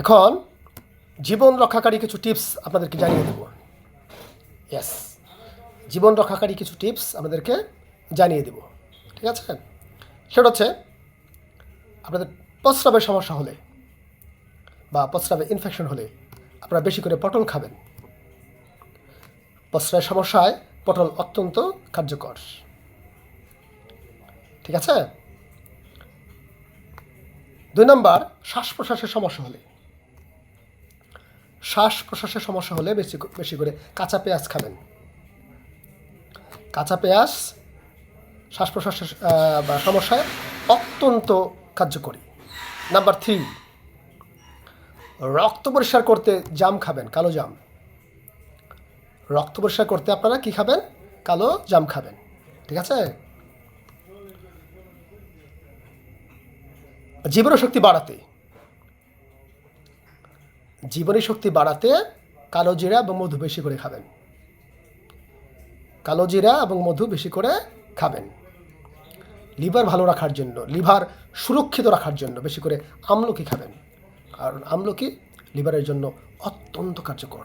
এখন জীবন রক্ষাকারী কিছু টিপস আপনাদেরকে জানিয়ে দেব। ইয়েস জীবন রক্ষাকারী কিছু টিপস আপনাদেরকে জানিয়ে দেব, ঠিক আছে? সেটা হচ্ছে, আপনাদের প্রস্রাবের সমস্যা হলে বা প্রস্রাবে ইনফেকশন হলে আপনারা বেশি করে পটল খাবেন। প্রস্রাবের সমস্যায় পটল অত্যন্ত কার্যকর। ঠিক আছে? দুই নম্বর শ্বাস প্রশ্বাসের সমস্যা হলে। শ্বাস প্রশ্বাসের সমস্যা হলে বেশি বেশি করে কাঁচা পেঁয়াজ খাবেন। কাঁচা পেঁয়াজ শ্বাস প্রশ্বাসের সমস্যায় অত্যন্ত কার্যকরী। নাম্বার থ্রি, রক্ত পরিষ্কার করতে জাম খাবেন, কালো জাম। রক্ত পরিষ্কার করতে আপনারা কি খাবেন? কালো জাম খাবেন, ঠিক আছে? জীবনী শক্তি বাড়াতে জীবনী শক্তি বাড়াতে কালো জিরা এবং মধু বেশি করে খাবেন। কালো জিরা এবং মধু বেশি করে খাবেন। লিভার ভালো রাখার জন্য, লিভার সুরক্ষিত রাখার জন্য বেশি করে আমলকি খাবেন। কারণ আমলকি লিভারের জন্য অত্যন্ত কার্যকর।